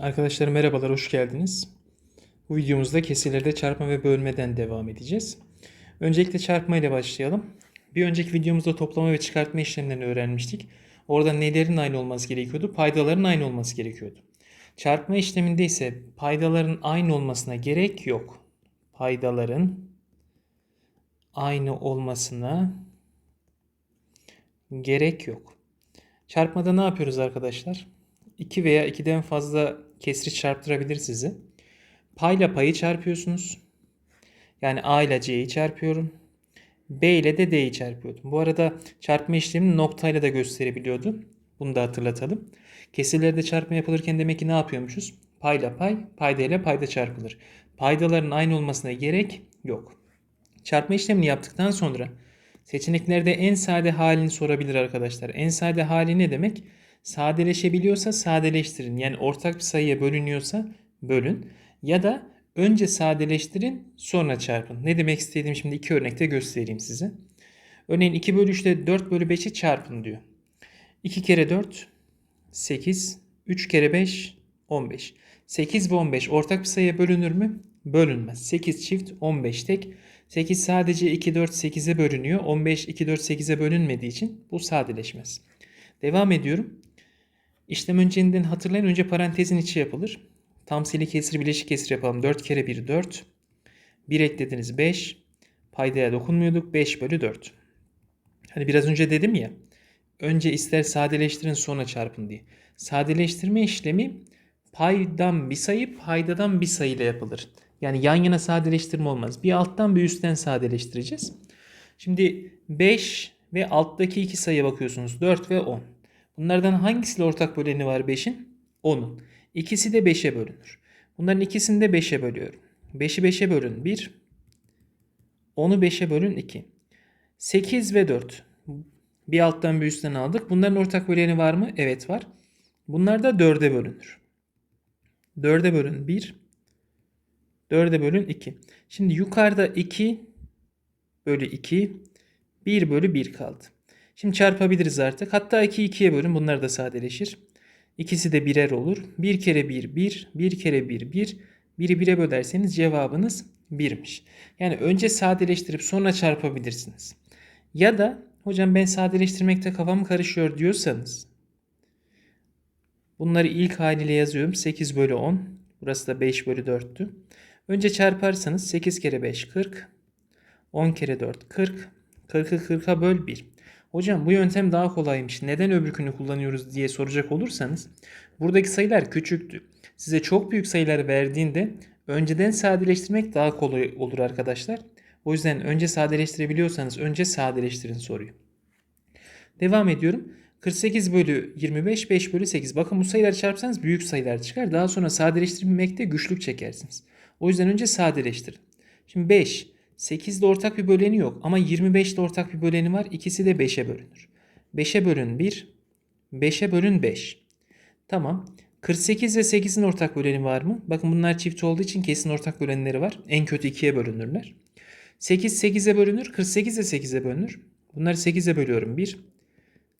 Arkadaşlar merhabalar, hoş geldiniz. Bu videomuzda kesirlerde çarpma ve bölmeden devam edeceğiz. Öncelikle çarpma ile başlayalım. Bir önceki videomuzda toplama ve çıkartma işlemlerini öğrenmiştik. Orada nelerin aynı olması gerekiyordu? Paydaların aynı olması gerekiyordu. Çarpma işleminde ise paydaların aynı olmasına gerek yok. Paydaların aynı olmasına gerek yok. Çarpmada ne yapıyoruz arkadaşlar? 2 veya 2'den fazla kesri çarptırabilir sizi. Payla payı çarpıyorsunuz. Yani A ile C'yi çarpıyorum. B ile de D'yi çarpıyordum. Bu arada çarpma işlemini noktayla da gösterebiliyordu. Bunu da hatırlatalım. Kesirlerde çarpma yapılırken demek ki ne yapıyormuşuz? Payla pay, payda ile payda çarpılır. Paydaların aynı olmasına gerek yok. Çarpma işlemini yaptıktan sonra seçeneklerde en sade halini sorabilir arkadaşlar. En sade hali ne demek? Sadeleşebiliyorsa sadeleştirin. Yani ortak bir sayıya bölünüyorsa bölün. Ya da önce sadeleştirin sonra çarpın. Ne demek istediğimi şimdi iki örnekte göstereyim size. Örneğin 2 bölü 3'te 4 bölü 5'i çarpın diyor. 2 kere 4 8. 3 kere 5 15. 8 ve 15 ortak bir sayıya bölünür mü? Bölünmez. 8 çift 15 tek. 8 sadece 2 4 8'e bölünüyor. 15 2 4 8'e bölünmediği için bu sadeleşmez. Devam ediyorum. İşlem önceliğinden hatırlayın. Önce parantezin içi yapılır. Tam sayılı kesir bileşik kesir yapalım. 4 kere 1 4. 1 eklediniz 5. Paydaya dokunmuyorduk. 5 bölü 4. Hani biraz önce dedim ya. Önce ister sadeleştirin sonra çarpın diye. Sadeleştirme işlemi paydan bir sayı paydadan bir sayı ile yapılır. Yani yan yana sadeleştirme olmaz. Bir alttan bir üstten sadeleştireceğiz. Şimdi 5 ve alttaki iki sayıya bakıyorsunuz. 4 ve 10. Bunlardan hangisiyle ortak böleni var 5'in? 10'un. İkisi de 5'e bölünür. Bunların ikisini de 5'e bölüyorum. 5'i 5'e bölün 1. 10'u 5'e bölün 2. 8 ve 4. Bir alttan bir üstten aldık. Bunların ortak böleni var mı? Evet var. Bunlar da 4'e bölünür. 4'e bölün 1. 4'e bölün 2. Şimdi yukarıda 2 bölü 2. 1 bölü 1 kaldı. Şimdi çarpabiliriz artık. Hatta 2 2'ye bölün. Bunlar da sadeleşir. İkisi de birer olur. 1 kere 1 1. 1 kere 1 1. 1'i 1'e bölerseniz cevabınız 1'miş. Yani önce sadeleştirip sonra çarpabilirsiniz. Ya da hocam ben sadeleştirmekte kafam karışıyor diyorsanız bunları ilk haliyle yazıyorum. 8 bölü 10. Burası da 5 bölü 4'tü. Önce çarparsanız 8 kere 5 40. 10 kere 4 40. 40'ı 40'a böl 1. Hocam bu yöntem daha kolaymış. Neden öbürkünü kullanıyoruz diye soracak olursanız buradaki sayılar küçüktü. Size çok büyük sayılar verdiğinde önceden sadeleştirmek daha kolay olur arkadaşlar. O yüzden önce sadeleştirebiliyorsanız önce sadeleştirin soruyu. Devam ediyorum. 48 bölü 25 5 bölü 8. Bakın bu sayılar çarpsanız büyük sayılar çıkar. Daha sonra sadeleştirmekte güçlük çekersiniz. O yüzden önce sadeleştirin. Şimdi 5 8'de ortak bir böleni yok ama 25'de ortak bir böleni var. İkisi de 5'e bölünür. 5'e bölün 1, 5'e bölün 5. Tamam. 48 ve 8'in ortak böleni var mı? Bakın bunlar çift olduğu için kesin ortak bölenleri var. En kötü 2'ye bölünürler. 8 8'e bölünür. 48 de 8'e bölünür. Bunları 8'e bölüyorum 1.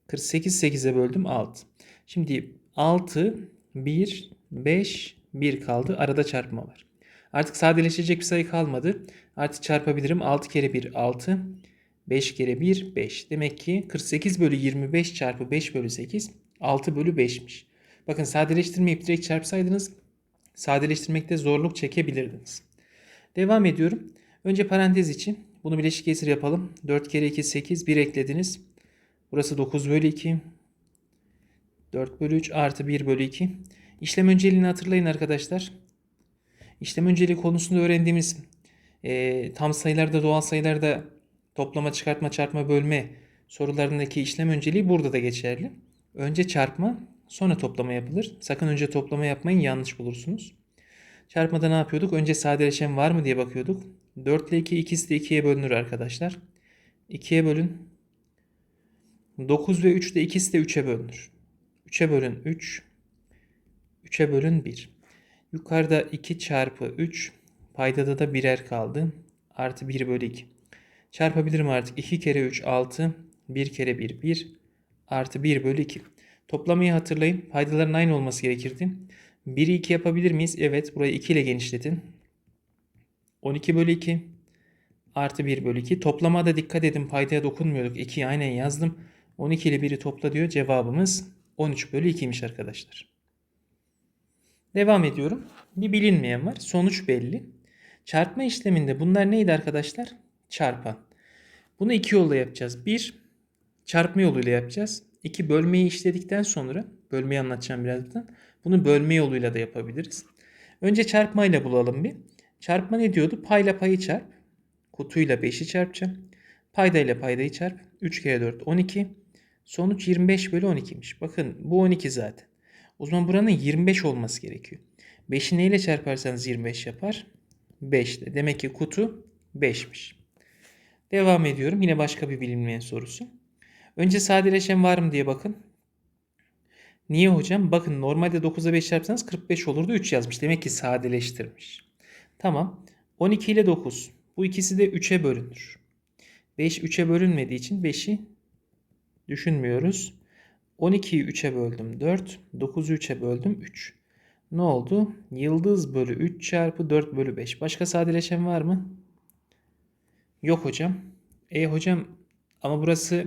48 8'e böldüm 6. Şimdi 6, 1, 5, 1 kaldı. Arada çarpma var. Artık sadeleşecek bir sayı kalmadı. Artık çarpabilirim. 6 kere 1 6. 5 kere 1 5. Demek ki 48 bölü 25 çarpı 5 bölü 8 6 bölü 5'miş. Bakın sadeleştirmeyip direkt çarpsaydınız sadeleştirmekte zorluk çekebilirdiniz. Devam ediyorum. Önce parantez için bunu bileşik kesir yapalım. 4 kere 2 8 1 eklediniz. Burası 9 bölü 2. 4 bölü 3 artı 1 bölü 2. İşlem önceliğini hatırlayın arkadaşlar. İşlem önceliği konusunda öğrendiğimiz e, tam sayılarda, doğal sayılarda toplama, çıkartma, çarpma, bölme sorularındaki işlem önceliği burada da geçerli. Önce çarpma, sonra toplama yapılır. Sakın önce toplama yapmayın, yanlış bulursunuz. Çarpmada ne yapıyorduk? Önce sadeleşen var mı diye bakıyorduk. 4 ile 2 ikisi de 2'ye bölünür arkadaşlar. 2'ye bölün. 9 ve 3 de ikisi de 3'e bölünür. 3'e bölün 3. 3'e bölün 1. Yukarıda 2 çarpı 3. Paydada da birer kaldı. Artı 1 bölü 2. Çarpabilirim artık. 2 kere 3 6. 1 kere 1 1. Artı 1 bölü 2. Toplamayı hatırlayın. Paydaların aynı olması gerekirdi. 1'i 2 yapabilir miyiz? Evet. Burayı 2 ile genişletin. 12 bölü 2 artı 1 bölü 2. Toplamada dikkat edin paydaya dokunmuyorduk. 2'yi aynen yazdım. 12 ile 1'i topla diyor. Cevabımız 13 bölü 2'ymiş arkadaşlar. Devam ediyorum. Bir bilinmeyen var. Sonuç belli. Çarpma işleminde bunlar neydi arkadaşlar? Çarpan. Bunu iki yolla yapacağız. Bir, çarpma yoluyla yapacağız. İki, bölmeyi işledikten sonra, bölmeyi anlatacağım birazdan. Bunu bölme yoluyla da yapabiliriz. Önce çarpmayla bulalım bir. Çarpma ne diyordu? Payla payı çarp. Kutuyla 5'i çarpacağım. Paydayla paydayı çarp. 3 kere 4 12. Sonuç 25 bölü 12'miş. Bakın bu 12 zaten. O zaman buranın 25 olması gerekiyor. 5'i neyle çarparsanız 25 yapar? 5 ile. Demek ki kutu 5'miş. Devam ediyorum. Yine başka bir bilinmeyen sorusu. Önce sadeleşen var mı diye bakın. Niye hocam? Bakın normalde 9'a 5 çarpsanız 45 olurdu. 3 yazmış. Demek ki sadeleştirmiş. Tamam. 12 ile 9. Bu ikisi de 3'e bölünür. 5 3'e bölünmediği için 5'i düşünmüyoruz. 12'yi 3'e böldüm 4. 9'u 3'e böldüm 3. Ne oldu? Yıldız bölü 3 çarpı 4 bölü 5. Başka sadeleşen var mı? Yok hocam. E hocam ama burası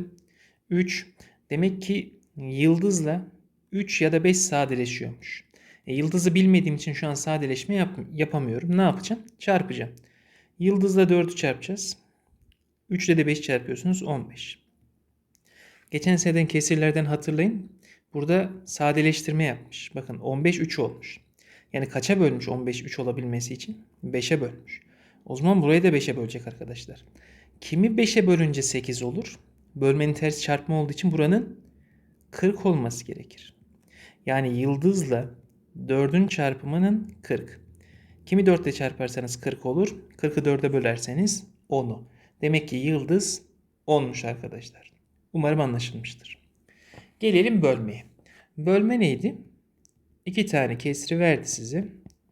3. Demek ki yıldızla 3 ya da 5 sadeleşiyormuş. E, yıldızı bilmediğim için şu an sadeleşme yap yapamıyorum. Ne yapacağım? Çarpacağım. Yıldızla 4'ü çarpacağız. 3 ile de 5 çarpıyorsunuz 15. Geçen seneden kesirlerden hatırlayın. Burada sadeleştirme yapmış. Bakın 15 3 olmuş. Yani kaça bölmüş 15 3 olabilmesi için? 5'e bölmüş. O zaman burayı da 5'e bölecek arkadaşlar. Kimi 5'e bölünce 8 olur? Bölmenin ters çarpma olduğu için buranın 40 olması gerekir. Yani yıldızla 4'ün çarpımının 40. Kimi 4 ile çarparsanız 40 olur. 40'ı 4'e bölerseniz 10'u. Demek ki yıldız 10'muş arkadaşlar. Umarım anlaşılmıştır. Gelelim bölmeye. Bölme neydi? İki tane kesri verdi size.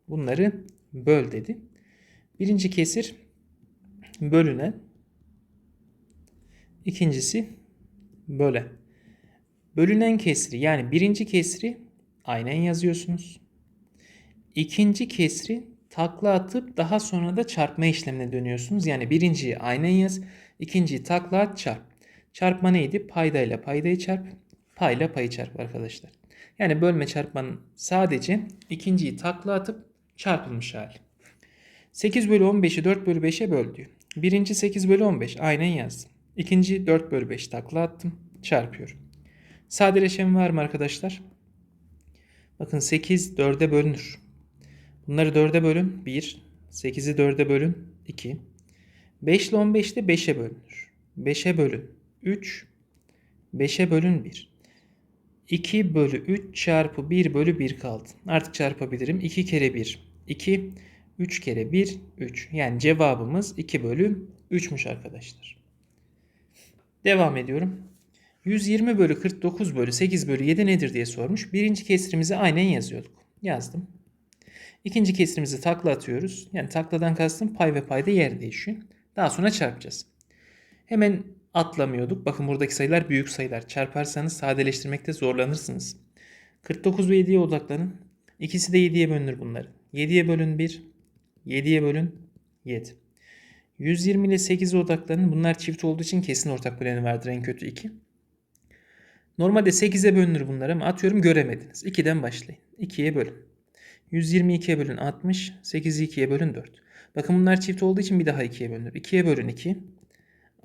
Bunları böl dedi. Birinci kesir bölünen. İkincisi bölen. Bölünen kesri yani birinci kesri aynen yazıyorsunuz. İkinci kesri takla atıp daha sonra da çarpma işlemine dönüyorsunuz. Yani birinciyi aynen yaz, ikinciyi takla at çarp. Çarpma neydi? Paydayla paydayı çarp, payla payı çarp arkadaşlar. Yani bölme çarpmanın sadece ikinciyi takla atıp çarpılmış hali. 8 bölü 15'i 4 bölü 5'e böl diyor. Birinci 8 bölü 15 aynen yazdım. İkinci 4 bölü 5 takla attım. Çarpıyorum. Sadeleşen var mı arkadaşlar? Bakın 8 4'e bölünür. Bunları 4'e bölün 1. 8'i 4'e bölün 2. 5 ile 15 de 5'e bölünür. 5'e bölün 3. 5'e bölün 1. 2 bölü 3 çarpı 1 bölü 1 kaldı. Artık çarpabilirim. 2 kere 1 2. 3 kere 1 3. Yani cevabımız 2 bölü 3'müş arkadaşlar. Devam ediyorum. 120 bölü 49 bölü 8 bölü 7 nedir diye sormuş. Birinci kesrimizi aynen yazıyorduk. Yazdım. İkinci kesrimizi takla atıyoruz. Yani takladan kastım pay ve payda yer değişiyor. Daha sonra çarpacağız. Hemen atlamıyorduk. Bakın buradaki sayılar büyük sayılar. Çarparsanız sadeleştirmekte zorlanırsınız. 49 ve 7'ye odaklanın. İkisi de 7'ye bölünür bunları. 7'ye bölün 1. 7'ye bölün 7. 120 ile 8'e odaklanın. Bunlar çift olduğu için kesin ortak böleni vardır. En kötü 2. Normalde 8'e bölünür bunlar ama atıyorum göremediniz. 2'den başlayın. 2'ye bölün. 122'ye bölün 60. 8'i 2'ye bölün 4. Bakın bunlar çift olduğu için bir daha 2'ye bölünür. 2'ye bölün 2.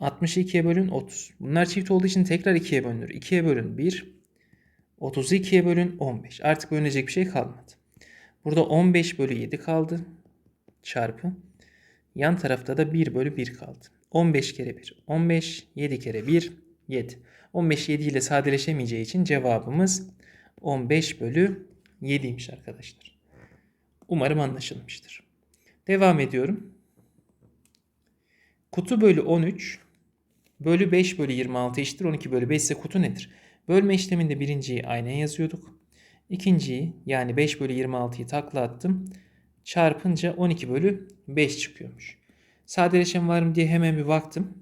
60'ı 2'ye bölün 30. Bunlar çift olduğu için tekrar 2'ye bölünür. 2'ye bölün 1. 30'u 2'ye bölün 15. Artık bölünecek bir şey kalmadı. Burada 15 bölü 7 kaldı. Çarpı. Yan tarafta da 1 bölü 1 kaldı. 15 kere 1. 15. 7 kere 1. 7. 15 7 ile sadeleşemeyeceği için cevabımız 15 bölü 7'ymiş arkadaşlar. Umarım anlaşılmıştır. Devam ediyorum. Kutu bölü 13 bölü 5 bölü 26 eşittir 12 bölü 5 ise kutu nedir? Bölme işleminde birinciyi aynen yazıyorduk. İkinciyi yani 5 bölü 26'yı takla attım. Çarpınca 12 bölü 5 çıkıyormuş. Sadeleşen var mı diye hemen bir baktım.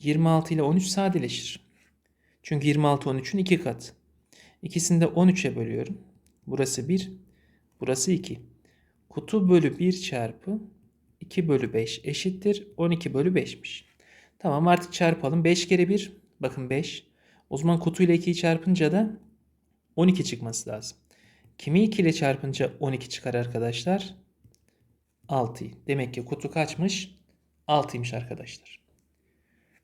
26 ile 13 sadeleşir. Çünkü 26 13'ün 2 katı. İkisini de 13'e bölüyorum. Burası 1, Burası 2. Kutu bölü 1 çarpı 2 bölü 5 eşittir 12 bölü 5'miş. Tamam artık çarpalım. 5 kere 1 bakın 5. O zaman kutu ile 2'yi çarpınca da 12 çıkması lazım. Kimi 2 ile çarpınca 12 çıkar arkadaşlar? 6'yı. Demek ki kutu kaçmış? 6'ymış arkadaşlar.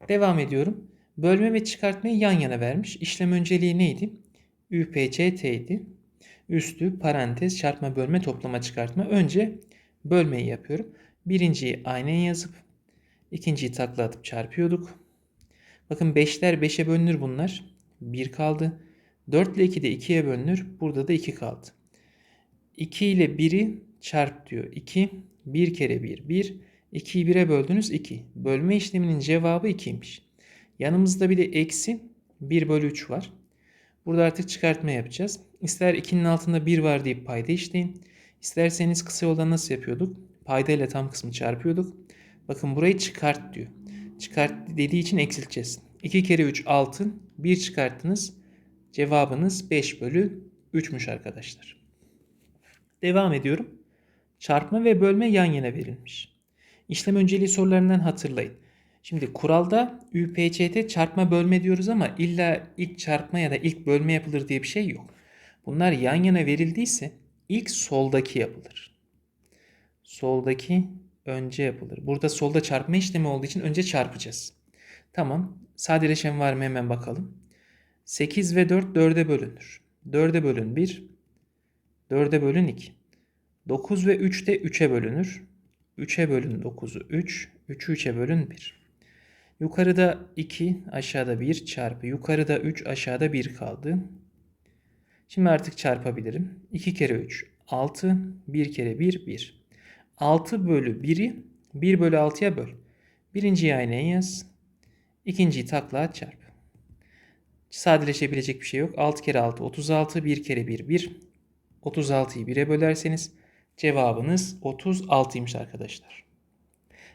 Devam ediyorum. Bölme ve çıkartmayı yan yana vermiş. İşlem önceliği neydi? UPCT idi. Üstü parantez çarpma bölme toplama çıkartma. Önce bölmeyi yapıyorum. Birinciyi aynen yazıp ikinciyi takla atıp çarpıyorduk. Bakın 5'ler 5'e bölünür bunlar. 1 kaldı. 4 ile 2 de 2'ye bölünür. Burada da 2 kaldı. 2 ile 1'i çarp diyor. 2. 1 kere 1 1. 2'yi 1'e böldünüz 2. Bölme işleminin cevabı 2'ymiş. Yanımızda bir de eksi 1 bölü 3 var. Burada artık çıkartma yapacağız. İster 2'nin altında 1 var deyip payda işleyin. İsterseniz kısa yoldan nasıl yapıyorduk? Payda ile tam kısmı çarpıyorduk. Bakın burayı çıkart diyor. Çıkart dediği için eksilteceğiz. 2 kere 3 6. 1 çıkarttınız. Cevabınız 5 bölü 3'müş arkadaşlar. Devam ediyorum. Çarpma ve bölme yan yana verilmiş. İşlem önceliği sorularından hatırlayın. Şimdi kuralda UPCT çarpma bölme diyoruz ama illa ilk çarpma ya da ilk bölme yapılır diye bir şey yok. Bunlar yan yana verildiyse ilk soldaki yapılır. Soldaki önce yapılır. Burada solda çarpma işlemi olduğu için önce çarpacağız. Tamam. Sadeleşen var mı hemen bakalım. 8 ve 4 4'e bölünür. 4'e bölün 1. 4'e bölün 2. 9 ve 3 de 3'e bölünür. 3'e bölün 9'u 3. 3'ü 3'e bölün 1. Yukarıda 2, aşağıda 1 çarpı. Yukarıda 3, aşağıda 1 kaldı. Şimdi artık çarpabilirim. 2 kere 3, 6. 1 kere 1, 1. 6 bölü 1'i 1 bölü 6'ya böl. Birinciyi aynen yaz. İkinciyi takla çarp. Sadeleşebilecek bir şey yok. 6 kere 6, 36. 1 kere 1, 1. 36'yı 1'e bölerseniz cevabınız 36'ymış arkadaşlar.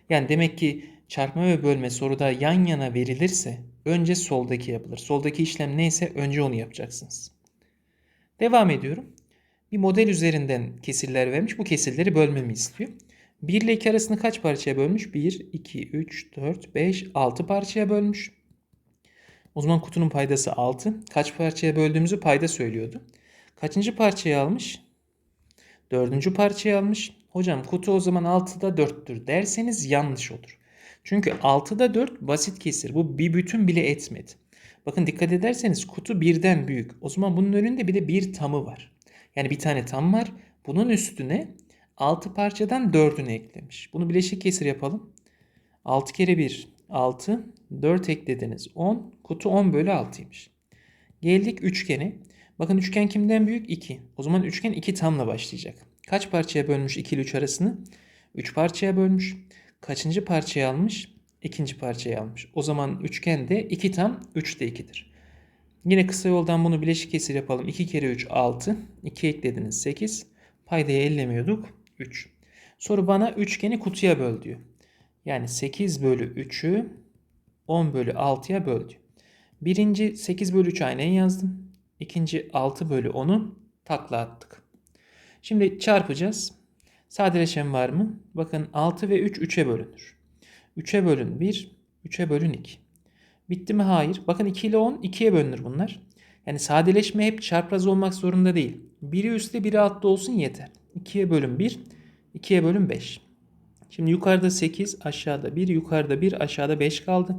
Yani demek ki çarpma ve bölme soruda yan yana verilirse önce soldaki yapılır. Soldaki işlem neyse önce onu yapacaksınız. Devam ediyorum. Bir model üzerinden kesirler vermiş. Bu kesirleri bölmemi istiyor. 1 ile 2 arasını kaç parçaya bölmüş? 1, 2, 3, 4, 5, 6 parçaya bölmüş. O zaman kutunun paydası 6. Kaç parçaya böldüğümüzü payda söylüyordu. Kaçıncı parçayı almış? Dördüncü parçayı almış. Hocam kutu o zaman 6'da 4'tür derseniz yanlış olur. Çünkü 6'da 4 basit kesir. Bu bir bütün bile etmedi. Bakın dikkat ederseniz kutu birden büyük. O zaman bunun önünde bir de bir tamı var. Yani bir tane tam var. Bunun üstüne 6 parçadan 4'ünü eklemiş. Bunu bileşik kesir yapalım. 6 kere 1 6. 4 eklediniz 10. Kutu 10 bölü 6'ymış. Geldik üçgene. Bakın üçgen kimden büyük? 2. O zaman üçgen 2 tamla başlayacak. Kaç parçaya bölmüş 2 ile 3 arasını? 3 parçaya bölmüş. Kaçıncı parçayı almış? İkinci parçayı almış. O zaman üçgen de 2 tam 3 de 2'dir. Yine kısa yoldan bunu bileşik kesir yapalım. 2 kere 3 6. 2 eklediniz 8. Paydayı ellemiyorduk. 3. Soru bana üçgeni kutuya böl diyor. Yani 8 bölü 3'ü 10 bölü 6'ya böl diyor. Birinci 8 bölü 3 aynen yazdım. İkinci 6 bölü 10'u takla attık. Şimdi çarpacağız. Sadeleşen var mı? Bakın 6 ve 3 3'e bölünür. 3'e bölün 1, 3'e bölün 2. Bitti mi? Hayır. Bakın 2 ile 10 2'ye bölünür bunlar. Yani sadeleşme hep çarpraz olmak zorunda değil. Biri üstte biri altta olsun yeter. 2'ye bölün 1, 2'ye bölün 5. Şimdi yukarıda 8, aşağıda 1, yukarıda 1, aşağıda 5 kaldı.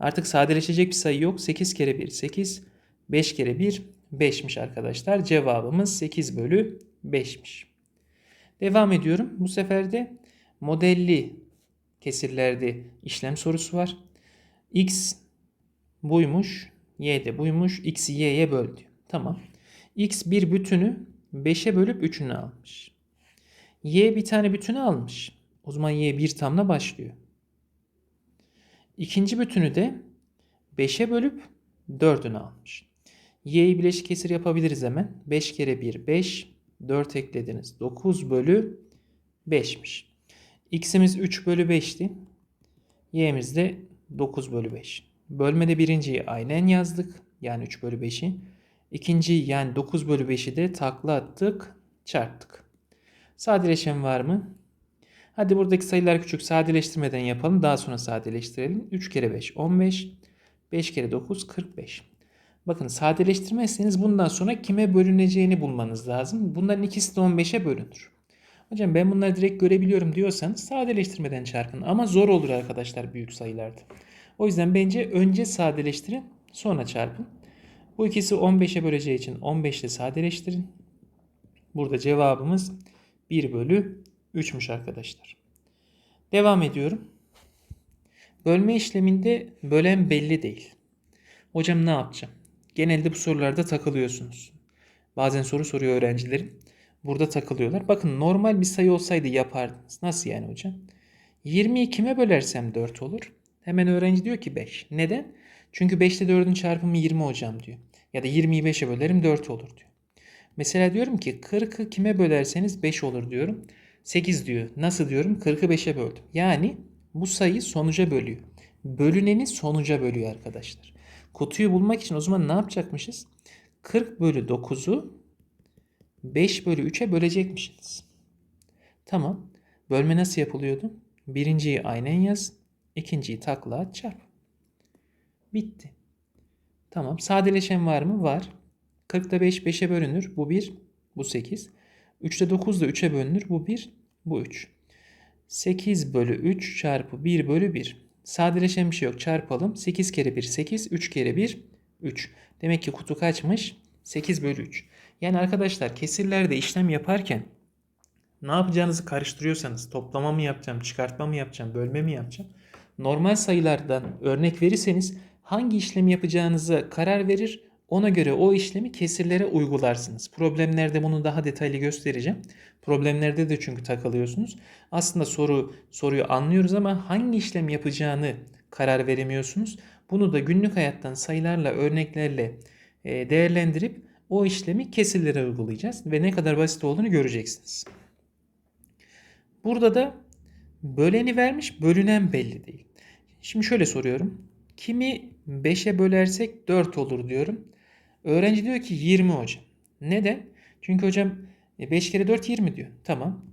Artık sadeleşecek bir sayı yok. 8 kere 1 8, 5 kere 1 5'miş arkadaşlar. Cevabımız 8 bölü 5'miş. Devam ediyorum. Bu sefer de modelli kesirlerde işlem sorusu var. X buymuş, Y de buymuş. X'i Y'ye böl diyor. Tamam. X bir bütünü 5'e bölüp 3'ünü almış. Y bir tane bütünü almış. O zaman Y bir tamla başlıyor. İkinci bütünü de 5'e bölüp 4'ünü almış. Y'yi bileşik kesir yapabiliriz hemen. 5 kere 1 5. 4 eklediniz. 9 bölü 5'miş. X'imiz 3 bölü 5'ti. Y'miz de 9 bölü 5. Bölmede birinciyi aynen yazdık. Yani 3 bölü 5'i. İkinciyi yani 9 bölü 5'i de takla attık. Çarptık. Sadeleşen var mı? Hadi buradaki sayılar küçük sadeleştirmeden yapalım. Daha sonra sadeleştirelim. 3 kere 5 15. 5 kere 9 45. Bakın sadeleştirmezseniz bundan sonra kime bölüneceğini bulmanız lazım. Bunların ikisi de 15'e bölünür. Hocam ben bunları direkt görebiliyorum diyorsanız sadeleştirmeden çarpın. Ama zor olur arkadaşlar büyük sayılarda. O yüzden bence önce sadeleştirin sonra çarpın. Bu ikisi 15'e böleceği için 15 ile sadeleştirin. Burada cevabımız 1 bölü 3'müş arkadaşlar. Devam ediyorum. Bölme işleminde bölen belli değil. Hocam ne yapacağım? Genelde bu sorularda takılıyorsunuz. Bazen soru soruyor öğrencilerim. Burada takılıyorlar. Bakın normal bir sayı olsaydı yapardınız. Nasıl yani hocam? 20'yi kime bölersem 4 olur. Hemen öğrenci diyor ki 5. Neden? Çünkü 5 ile 4'ün çarpımı 20 hocam diyor. Ya da 20'yi 5'e bölerim 4 olur diyor. Mesela diyorum ki 40'ı kime bölerseniz 5 olur diyorum. 8 diyor. Nasıl diyorum? 40'ı 5'e böldüm. Yani bu sayı sonuca bölüyor. Bölüneni sonuca bölüyor arkadaşlar. Kutuyu bulmak için o zaman ne yapacakmışız? 40 bölü 9'u 5 bölü 3'e bölecekmişiz. Tamam. Bölme nasıl yapılıyordu? Birinciyi aynen yaz. İkinciyi takla çarp. Bitti. Tamam. Sadeleşen var mı? Var. 40'da 5 5'e bölünür. Bu 1. Bu 8. 3'te 9 da 3'e bölünür. Bu 1. Bu 3. 8 bölü 3 çarpı 1 bölü 1. Sadeleşen bir şey yok. Çarpalım. 8 kere 1 8. 3 kere 1 3. Demek ki kutu kaçmış? 8 bölü 3. Yani arkadaşlar kesirlerde işlem yaparken ne yapacağınızı karıştırıyorsanız toplama mı yapacağım, çıkartma mı yapacağım, bölme mi yapacağım? Normal sayılardan örnek verirseniz hangi işlemi yapacağınıza karar verir. Ona göre o işlemi kesirlere uygularsınız. Problemlerde bunu daha detaylı göstereceğim. Problemlerde de çünkü takılıyorsunuz. Aslında soru soruyu anlıyoruz ama hangi işlem yapacağını karar veremiyorsunuz. Bunu da günlük hayattan sayılarla, örneklerle e, değerlendirip o işlemi kesirlere uygulayacağız ve ne kadar basit olduğunu göreceksiniz. Burada da böleni vermiş, bölünen belli değil. Şimdi şöyle soruyorum. Kimi 5'e bölersek 4 olur diyorum. Öğrenci diyor ki 20 hocam. Neden? Çünkü hocam 5 kere 4 20 diyor. Tamam.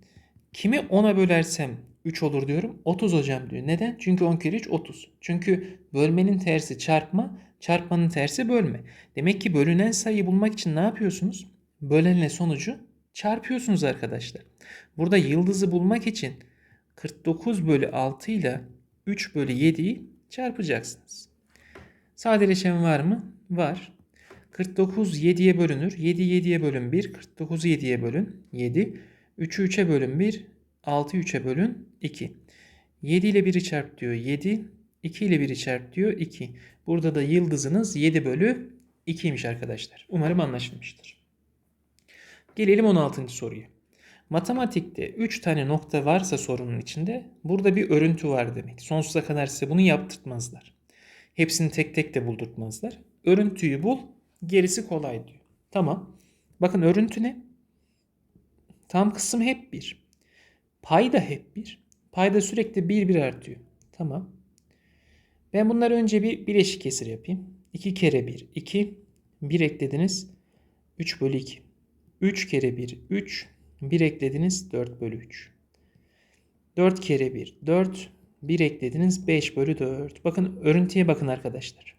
Kimi 10'a bölersem 3 olur diyorum. 30 hocam diyor. Neden? Çünkü 10 kere 3 30. Çünkü bölmenin tersi çarpma, çarpmanın tersi bölme. Demek ki bölünen sayıyı bulmak için ne yapıyorsunuz? Bölenle sonucu çarpıyorsunuz arkadaşlar. Burada yıldızı bulmak için 49 bölü 6 ile 3 bölü 7'yi çarpacaksınız. Sadeleşen var mı? Var. 49 7'ye bölünür. 7 7'ye bölün 1. 49'u 7'ye bölün 7. 3'ü 3'e bölün 1. 6'yı 3'e bölün 2. 7 ile 1'i çarp diyor 7. 2 ile 1'i çarp diyor 2. Burada da yıldızınız 7 bölü 2'ymiş arkadaşlar. Umarım anlaşılmıştır. Gelelim 16. soruya. Matematikte 3 tane nokta varsa sorunun içinde burada bir örüntü var demek. Sonsuza kadar size bunu yaptırtmazlar. Hepsini tek tek de buldurtmazlar. Örüntüyü bul, gerisi kolay diyor. Tamam. Bakın örüntü ne? Tam kısım hep 1. Pay da hep 1. Payda sürekli 1 1 artıyor. Tamam. Ben bunları önce bir bileşik kesir yapayım. 2 kere 1 2. 1 eklediniz. 3 bölü 2. 3 kere 1 3. 1 eklediniz 4 bölü 3. 4 kere 1 4. 1 eklediniz 5 bölü 4. Bakın örüntüye bakın arkadaşlar.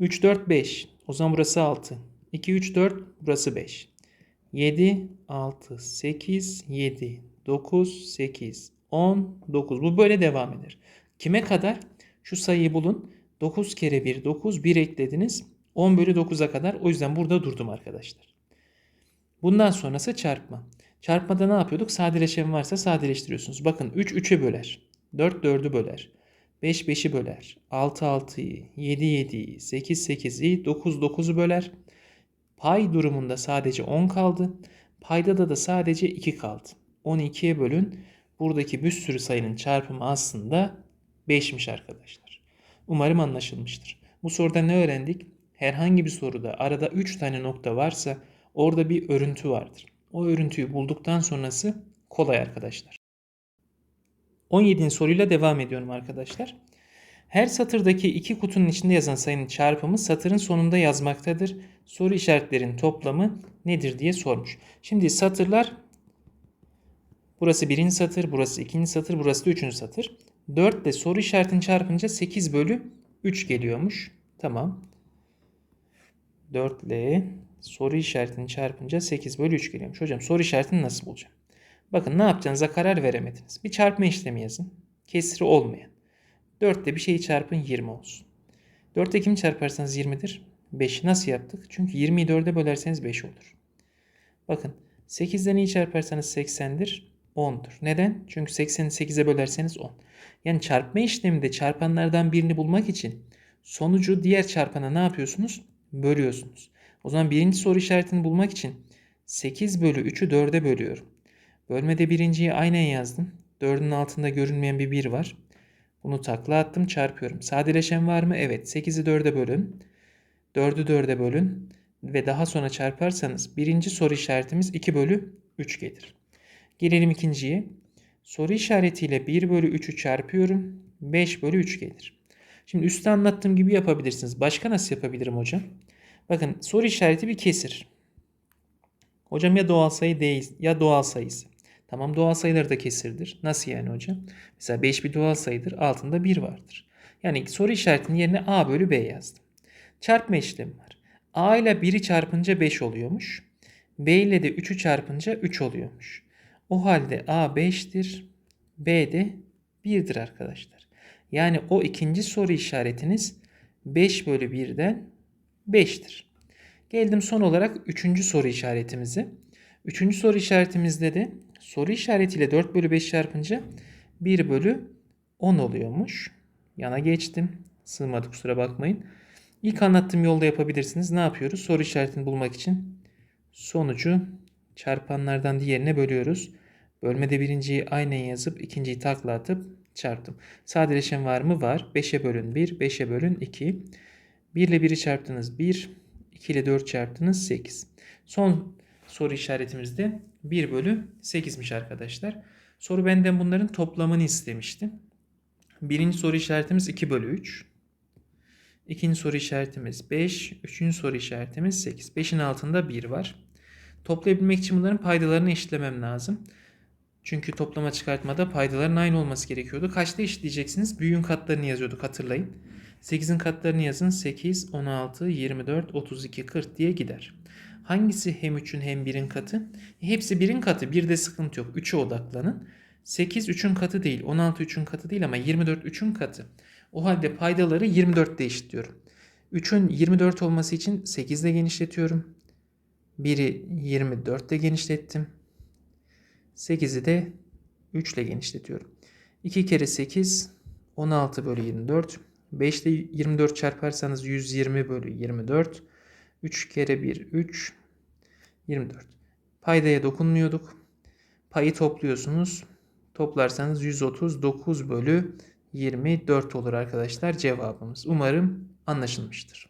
3 4 5. O zaman burası 6. 2 3 4 burası 5. 7 6 8 7 9 8 10 9. Bu böyle devam eder. Kime kadar? Şu sayıyı bulun. 9 kere 1 9 1 eklediniz. 10 bölü 9'a kadar. O yüzden burada durdum arkadaşlar. Bundan sonrası çarpma. Çarpmada ne yapıyorduk? Sadeleşen varsa sadeleştiriyorsunuz. Bakın 3 3'e böler. 4 4'ü böler. 5 5'i böler. 6 6'yı, 7 7'yi, 8 8'i, 9 9'u böler. Pay durumunda sadece 10 kaldı. Payda da da sadece 2 kaldı. 12'ye bölün. Buradaki bir sürü sayının çarpımı aslında 5'miş arkadaşlar. Umarım anlaşılmıştır. Bu soruda ne öğrendik? Herhangi bir soruda arada 3 tane nokta varsa orada bir örüntü vardır. O örüntüyü bulduktan sonrası kolay arkadaşlar. 17. soruyla devam ediyorum arkadaşlar. Her satırdaki iki kutunun içinde yazan sayının çarpımı satırın sonunda yazmaktadır. Soru işaretlerin toplamı nedir diye sormuş. Şimdi satırlar Burası birinci satır, burası ikinci satır, burası da üçüncü satır. 4 ile soru işaretini çarpınca 8 bölü 3 geliyormuş. Tamam. 4 ile soru işaretini çarpınca 8 bölü 3 geliyormuş. Hocam soru işaretini nasıl bulacağım? Bakın ne yapacağınıza karar veremediniz. Bir çarpma işlemi yazın. Kesri olmayan. 4 ile bir şeyi çarpın 20 olsun. 4 ile kimi çarparsanız 20'dir. 5'i nasıl yaptık? Çünkü 20'yi 4'e bölerseniz 5 olur. Bakın 8'den neyi çarparsanız 80'dir. 10'dur. Neden? Çünkü 80'i 8'e bölerseniz 10. Yani çarpma işleminde çarpanlardan birini bulmak için sonucu diğer çarpana ne yapıyorsunuz? Bölüyorsunuz. O zaman birinci soru işaretini bulmak için 8 bölü 3'ü 4'e bölüyorum. Bölmede birinciyi aynen yazdım. 4'ün altında görünmeyen bir 1 var. Bunu takla attım çarpıyorum. Sadeleşen var mı? Evet. 8'i 4'e bölün. 4'ü 4'e bölün. Ve daha sonra çarparsanız birinci soru işaretimiz 2 bölü 3 gelir. Gelelim ikinciye. Soru işaretiyle 1 bölü 3'ü çarpıyorum. 5 bölü 3 gelir. Şimdi üstte anlattığım gibi yapabilirsiniz. Başka nasıl yapabilirim hocam? Bakın soru işareti bir kesir. Hocam ya doğal sayı değil ya doğal sayısı. Tamam doğal sayılar da kesirdir. Nasıl yani hocam? Mesela 5 bir doğal sayıdır. Altında 1 vardır. Yani soru işaretinin yerine A bölü B yazdım. Çarpma işlemi var. A ile 1'i çarpınca 5 oluyormuş. B ile de 3'ü çarpınca 3 oluyormuş. O halde A 5'tir. B de 1'dir arkadaşlar. Yani o ikinci soru işaretiniz 5 bölü 1'den 5'tir. Geldim son olarak üçüncü soru işaretimize. Üçüncü soru işaretimizde de soru işaretiyle 4 bölü 5 çarpınca 1 bölü 10 oluyormuş. Yana geçtim. Sığmadı kusura bakmayın. İlk anlattığım yolda yapabilirsiniz. Ne yapıyoruz? Soru işaretini bulmak için sonucu çarpanlardan diğerine bölüyoruz. Bölmede birinciyi aynen yazıp ikinciyi takla atıp çarptım. Sadeleşen var mı? Var. 5'e bölün 1, 5'e bölün 2. 1 ile 1'i çarptınız 1, 2 ile 4 çarptınız 8. Son soru işaretimiz de 1 bölü 8'miş arkadaşlar. Soru benden bunların toplamını istemişti. Birinci soru işaretimiz 2 bölü 3. İkinci soru işaretimiz 5. Üçüncü soru işaretimiz 8. 5'in altında 1 var. Toplayabilmek için bunların paydalarını eşitlemem lazım. Çünkü toplama çıkartmada paydaların aynı olması gerekiyordu. Kaçta eşitleyeceksiniz? Büyüğün katlarını yazıyorduk hatırlayın. 8'in katlarını yazın. 8, 16, 24, 32, 40 diye gider. Hangisi hem 3'ün hem 1'in katı? E, hepsi 1'in katı. Bir de sıkıntı yok. 3'e odaklanın. 8 3'ün katı değil. 16 3'ün katı değil ama 24 3'ün katı. O halde paydaları 24'te eşitliyorum. 3'ün 24 olması için 8 ile genişletiyorum. 1'i 24 ile genişlettim. 8'i de 3 ile genişletiyorum. 2 kere 8 16 bölü 24. 5 ile 24 çarparsanız 120 bölü 24. 3 kere 1 3 24. Paydaya dokunmuyorduk. Payı topluyorsunuz. Toplarsanız 139 bölü 24 olur arkadaşlar cevabımız. Umarım anlaşılmıştır.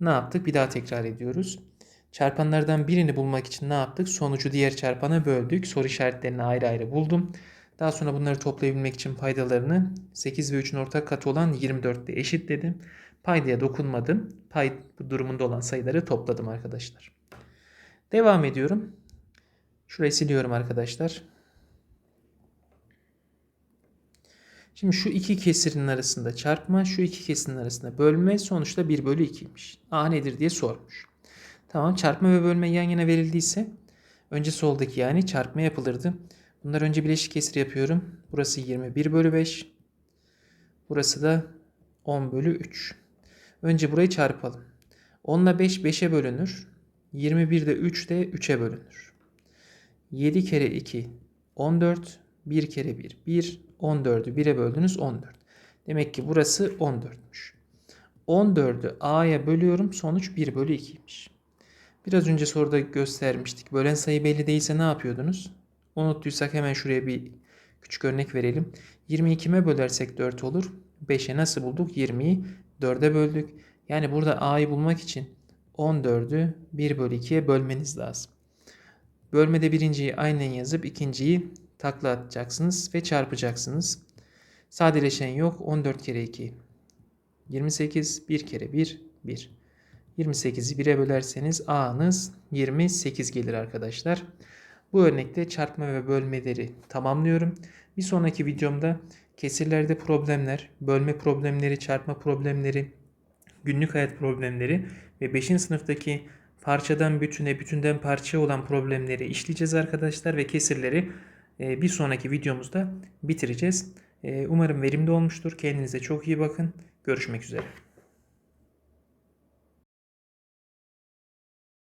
Ne yaptık? Bir daha tekrar ediyoruz. Çarpanlardan birini bulmak için ne yaptık? Sonucu diğer çarpana böldük. Soru işaretlerini ayrı ayrı buldum. Daha sonra bunları toplayabilmek için paydalarını 8 ve 3'ün ortak katı olan 24'te eşitledim. Paydaya dokunmadım. Pay durumunda olan sayıları topladım arkadaşlar. Devam ediyorum. Şurayı siliyorum arkadaşlar. Şimdi şu iki kesirin arasında çarpma, şu iki kesirin arasında bölme sonuçta 1 bölü 2'ymiş. A nedir diye sormuş. Tamam çarpma ve bölme yan yana verildiyse önce soldaki yani çarpma yapılırdı. Bunlar önce bileşik kesir yapıyorum. Burası 21 bölü 5. Burası da 10 bölü 3. Önce burayı çarpalım. 10 ile 5 5'e bölünür. 21 de 3 de 3'e bölünür. 7 kere 2 14. 1 kere 1 1. 14'ü 1'e böldünüz 14. Demek ki burası 14'müş. 14'ü A'ya bölüyorum. Sonuç 1 bölü 2'ymiş. Biraz önce soruda göstermiştik. Bölen sayı belli değilse ne yapıyordunuz? Unuttuysak hemen şuraya bir küçük örnek verelim. 22'me bölersek 4 olur. 5'e nasıl bulduk? 20'yi 4'e böldük. Yani burada A'yı bulmak için 14'ü 1 bölü 2'ye bölmeniz lazım. Bölmede birinciyi aynen yazıp ikinciyi takla atacaksınız ve çarpacaksınız. Sadeleşen yok. 14 kere 2 28 1 kere 1 1. 28'i 1'e bölerseniz A'nız 28 gelir arkadaşlar. Bu örnekte çarpma ve bölmeleri tamamlıyorum. Bir sonraki videomda kesirlerde problemler, bölme problemleri, çarpma problemleri, günlük hayat problemleri ve 5. sınıftaki parçadan bütüne, bütünden parçaya olan problemleri işleyeceğiz arkadaşlar ve kesirleri e, bir sonraki videomuzda bitireceğiz. E, Umarım verimli olmuştur. Kendinize çok iyi bakın. Görüşmek üzere.